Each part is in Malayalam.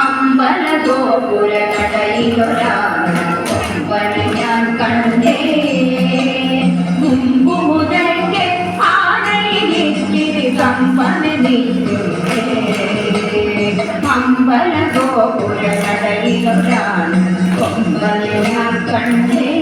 അമ്പല ഗോപുര കടയിലൊരാളെ ഞാൻ കണ്ടേ മുമ്പ് മുതൽക്ക് ആനയിലേക്ക് കമ്പന അമ്പല ഗോപുര കടയിലൊരാളെ ഞാൻ കണ്ടേ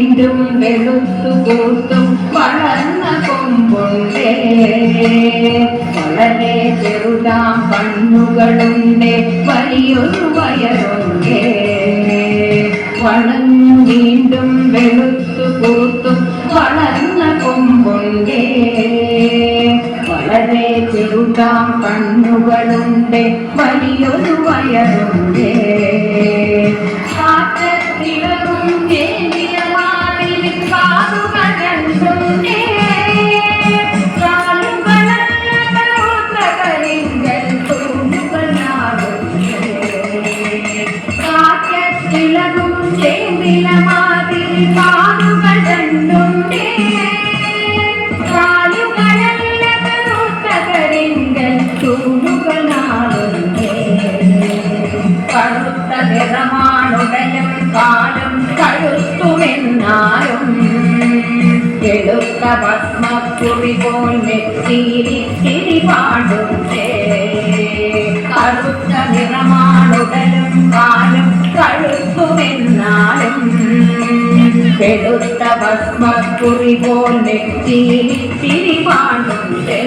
വീണ്ടും വെളുത്തു കൂട്ടും വളർന്ന കൊമ്പുണ്ടേ. വളരെ ചെറുതാം കണ്ണുകളുണ്ട് വലിയൊരു വയറുണ്ടേ. വളഞ്ഞു വീണ്ടും വെളുത്തു കൂട്ടും വളർന്ന കൊമ്പുണ്ടേ. വളരെ ചെറുതാം കണ്ണുകളുണ്ട് വലിയൊരു വയറുണ്ടേ. എടുത്ത ഭസ്മക്കുറി പോൽ നെറ്റിയിൽ തിരിപാടുണ്ടേ കറുത്ത നിറമാണുടലും കാലും വെളുത്ത ഭസ്മക്കുറി പോൽ നെറ്റിയിലിത്തിരി പാടുണ്ടേ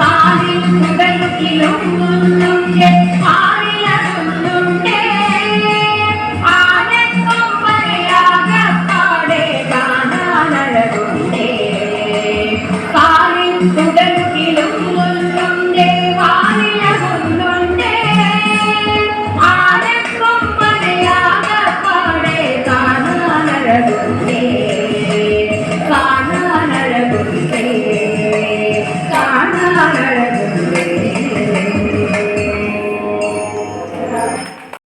കാലിൽ മുകളിലുന്നുണ്ടേ കാലിലൊന്നുണ്ടേ ആനക്കും പറയാകപ്പാടെ കാണാനഴകുണ്ടേ. കാലിൽ തുടങ്ങി